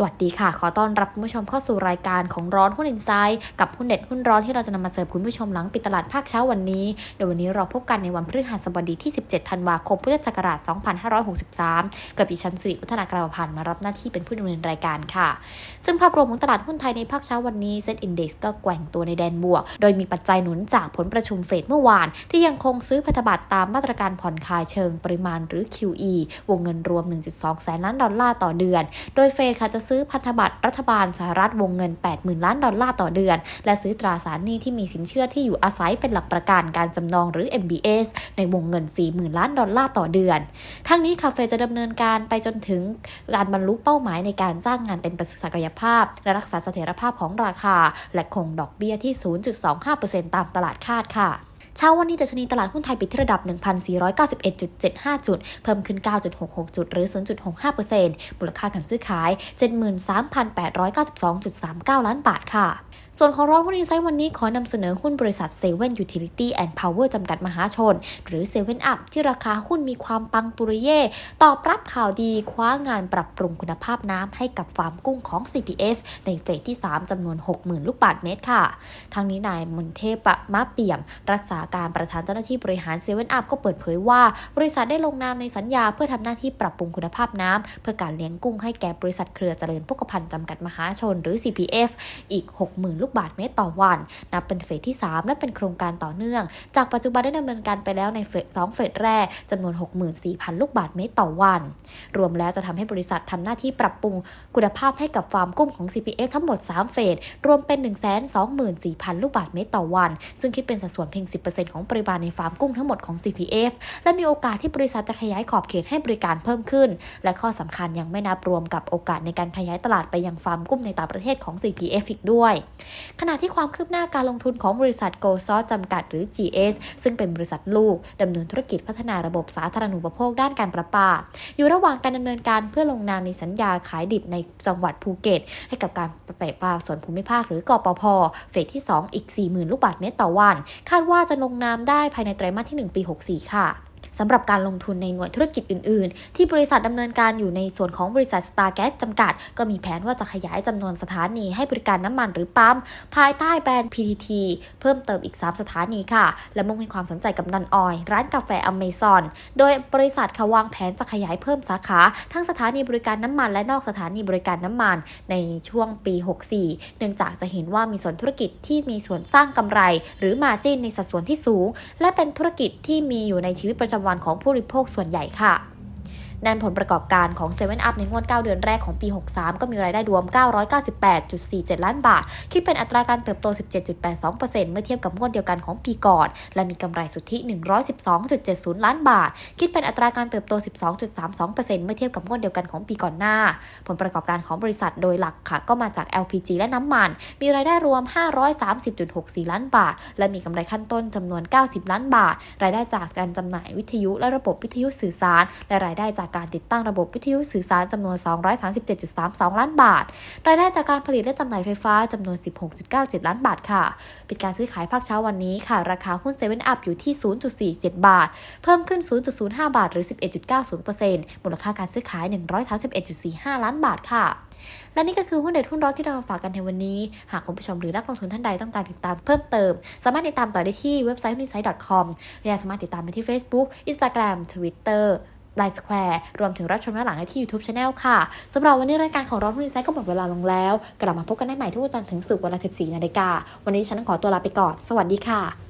สวัสดีค่ะ ขอต้อนรับคุณผู้ชมเข้าสู่รายการของร้อนหุ้นอินไซด์กับหุ้นเด็ดหุ้นร้อนที่เราจะนำมาเสิร์ฟคุณผู้ชมหลังปิดตลาดภาคเช้าวันนี้โดยวันนี้เราพบกันในวันพฤหัสบดีที่ 17 ธันวาคมพุทธศักราช 2563 กับดิฉันสิริวัฒนากราวพันธ์มารับหน้าที่เป็นผู้ดำเนินรายการค่ะ ซึ่งภาพรวมของตลาดหุ้นไทยในภาคเช้าวันนี้เซ็ตอินดี x ก็แกว่งตัวในแดนบวก โดยมีปัจจัยหนุนจากผลประชุมเฟดเมื่อวาน ที่ยังคงซื้อพันธบัตรตามมาตรการผ่อนคลายเชิงปริมาณหรือ QE วงเงินรวม 1.2 แสนล้านดอลลาร์ต่อเดือน โดยเฟดค่ะจะซื้อพันธบัตรรัฐบาลสหรัฐวงเงิน 80,000 ล้านดอลลาร์ต่อเดือน และซื้อตราสารหนี้ที่มีสินเชื่อที่อยู่อาศัยเป็นหลักประกันการจำนองหรือ MBS ในวงเงิน 40,000 ล้านดอลลาร์ต่อเดือน ทั้งนี้คาเฟ่จะดำเนินการไปจนถึงการบรรลุเป้าหมายในการจ้างงานเต็มประสิทธิศักยภาพ และรักษาเสถียรภาพของราคา และคงดอกเบี้ยที่ 0.25%ตามตลาดคาดค่ะ เช้าวันนี้ดัชนีตลาดหุ้นไทยปิดที่ระดับ 1,491.75 จุด เพิ่มขึ้น 9.66 จุด หรือ 0.65%มูลค่าการซื้อขาย 73,892.39 ล้านบาทค่ะ ส่วนของร้องหุ้นอินไซด์วันนี้ขอนำเสนอหุ้นบริษัทเซเว่นยูทิลิตี้แอนด์พาวเวอร์จำกัดมหาชน หรือเซเว่นอัพที่ราคาหุ้นมีความปังปุริเย่ตอบรับข่าวดีคว้างานปรับปรุงคุณภาพน้ำให้กับฟาร์มกุ้งของ CPF ในเฟสที่ 3จำนวน 60,000 ลูกบาทเมตรค่ะ ทางนี้นายมนเทพมะเปี่ยม รักษาการประธานเจ้าหน้าที่บริหารเซเว่นอัพก็เปิดเผยว่า บริษัทได้ลงนามในสัญญาเพื่อทำหน้าที่ปรับปรุงคุณภาพน้ำเพื่อการเลี้ยงกุ้งให้แก่บริษัทเครือเจริญพกพันธ์จำกัดมหาชนหรือ CPF อีก 60,000ลูกกบาทเมตรต่อวัน นับเป็นเฟสที่ 3 และเป็นโครงการต่อเนื่อง จากปัจจุบันได้ดำเนินการไปแล้วในเฟส2เฟสแรกจำนวน 64,000 ลูกบาทเมตรต่อวัน รวมแล้วจะทำให้บริษัททำหน้าที่ปรับปรุงคุณภาพให้กับฟาร์มกุ้งของ CPF ทั้งหมด 3 เฟส รวมเป็น 124,000 ลูกบาทเมตรต่อวัน ซึ่งคิดเป็นสัดส่วนเพียง 10%ของปริมาณในฟาร์มกุ้งทั้งหมดของ CPF และมีโอกาสที่บริษัทจะขยายขอบเขตให้บริการเพิ่มขึ้น และข้อสำคัญยังไม่นับรวมกับโอกาสในการขยายตลาดไปยังฟาร์มกุ้งในต่างประเทศของ CPF อีกด้วย ขณะที่ความคืบหน้าการลงทุนของบริษัท Gold s o u r c e จำกัดหรือ GS ซึ่งเป็นบริษัทลูกดำเนินธุรกิจพัฒนาระบบสาธารณูปโภคด้านการประปา อยู่ระหว่างการดำเนินการเพื่อลงนามในสัญญาขายดิบในจังหวัดภูเก็ต ให้กับการประปาส่วนภูมิภาคหรือกปพเฟสที่ 2 อีก 40,000 ลูกบาทเมตรต่อวัน คาดว่าจะลงนามได้ภายในไตรมาสที่ 1 ปี 64 ค่ะ สำหรับการลงทุนในหน่วยธุรกิจอื่น ๆ ที่บริษัทดำเนินการอยู่ในส่วนของบริษัท Star Gas จำกัด ก็มีแผนว่าจะขยายจำนวนสถานีให้บริการน้ำมันหรือปั๊มภายใต้แบรนด์ PTT เพิ่มเติมอีก 3 สถานีค่ะ และมุ่งให้ความสนใจกับนันออย ร้านกาแฟอเมซอน โดยบริษัทค่ะวางแผนจะขยายเพิ่มสาขา ทั้งสถานีบริการน้ำมันและนอกสถานีบริการน้ำมัน ในช่วงปี 64 เนื่องจากจะเห็นว่ามีส่วนธุรกิจที่มีส่วนสร้างกำไร หรือมาจินในสัดส่วนที่สูง และเป็นธุรกิจที่มีอยู่ในชีวิตประจำวันของผู้บริโภคส่วนใหญ่ค่ะ ด้านผลประกอบการของ7 Up ในงวด 9 เดือนแรกของปี 63 ก็มีรายได้รวม 998.47 ล้านบาท คิดเป็นอัตราการเติบโต 17.82%เมื่อเทียบกับงวดเดียวกันของปีก่อน และมีกำไรสุทธิ 112.70 ล้านบาท คิดเป็นอัตราการเติบโต 12.32%เมื่อเทียบกับงวดเดียวกันของปีก่อนหน้า ผลประกอบการของบริษัทโดยหลักค่ะ ก็มาจาก LPG และน้ำมัน มีรายได้รวม 530.64 ล้านบาท และมีกำไรขั้นต้นจำนวน 90 ล้านบาท รายได้จากการจำหน่ายวิทยุและระบบวิทยุสื่อสาร และรายได้จากการติดตั้งระบบวิทยุสื่อสารจำนวน 237.32 ล้านบาท รายได้จากการผลิตและจำหน่ายไฟฟ้าจำนวน 16.97 ล้านบาทค่ะ ปิดการซื้อขายภาคเช้าวันนี้ค่ะ ราคาหุ้นเซเว่นอัพอยู่ที่ 0.47 บาท เพิ่มขึ้น 0.05 บาท หรือ 11.90%มูลค่าการซื้อขาย 131.45 ล้านบาทค่ะและนี่ก็คือหุ้นเด็ดหุ้นร้อนที่เรามาฝากกันในวันนี้ หากคุณผู้ชมหรือนักลงทุนท่านใดต้องการติดตามเพิ่มเติม สามารถติดตามต่อได้ที่เว็บไซต์ h u n i s i g h t c o m และสามารถติดตามไปที่ Facebook Instagram Twitter ไลน์สแควร์รวมถึงรับชมย้อนหลังได้ที่ YouTube c h anel ค่ะสำหรับวันนี้รายการของร้อนหุ้นไซต์ก็หมดเวลาลงแล้ว กลับมาพบกันได้ใหม่ทุกวันจันทร์ถึงศุกร์เวลา 14 นาฬิกา วันนี้ฉันต้องขอตัวลาไปก่อน สวัสดีค่ะ